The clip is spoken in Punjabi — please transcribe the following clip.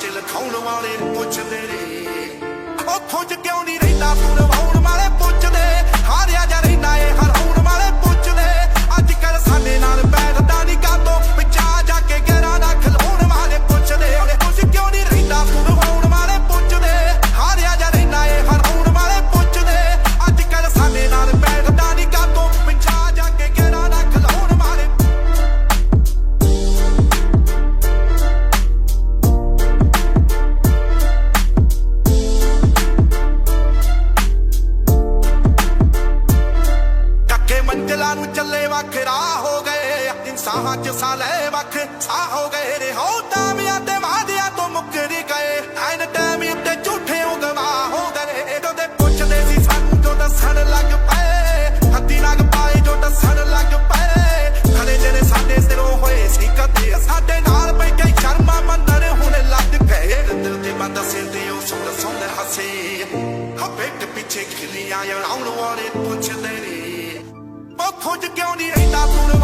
ਚ ਵਾਲੇ ਪੁੱਛਦੇ ਨੇ। ਉਹ ਖੁੰਝ ਕਿਉਂ ਨਹੀਂ ਰਹਿੰਦਾ ਤੂੰ ਦਿਲਾਂ ਨੂੰ ਚੱਲੇ ਵੱਖਰਾ ਹੋ ਗਏ। ਇਨਸਾਹਾਂ ਚ ਸਾਲੇ ਵੱਖ ਸਾ ਹੋ ਗਏ ਨੇ ਹੋ ਤਾਮਿਆਂ ਤੇ ਵਾਦਿਆਂ ਤੋਂ ਮੁੱਕਰ ਗਏ। ਐਨ ਟਾਈਮ ਉੱਤੇ ਝੂਠੇ ਉਗਵਾ ਹੋ ਗਏ। ਇਹਦੋਂ ਦੇ ਪੁੱਛਦੇ ਸੀ ਸਾਨੂੰ ਜੋ ਦੱਸਣ ਲੱਗ ਪਏ। ਹੱਦੀ ਲੱਗ ਪਾਏ ਜੋ ਦੱਸਣ ਲੱਗ ਪਏ। ਖੜੇ ਜਿਹੜੇ ਸਾਡੇ ਸਿਰੋਂ ਹੋਏ ਸੀ, ਕਦੇ ਸਾਡੇ ਨਾਲ ਪੈ ਗਈ ਸ਼ਰਮਾ ਮੰਦਰ ਹੁਣ ਲੱਗ ਗਏ। ਦਿਲ ਤੇ ਬੰਦ ਸਿਰ ਤੇ ਸੁਣ ਸੁਣ ਹੱਸੇ। ਹੱਬੇ ਪਿੱਛੇ ਖਿਲੀਆਂ, ਯਾਰ ਆਉਣ ਵਾਲੇ ਪੁੱਛ Hold your gown, it ain't that blue.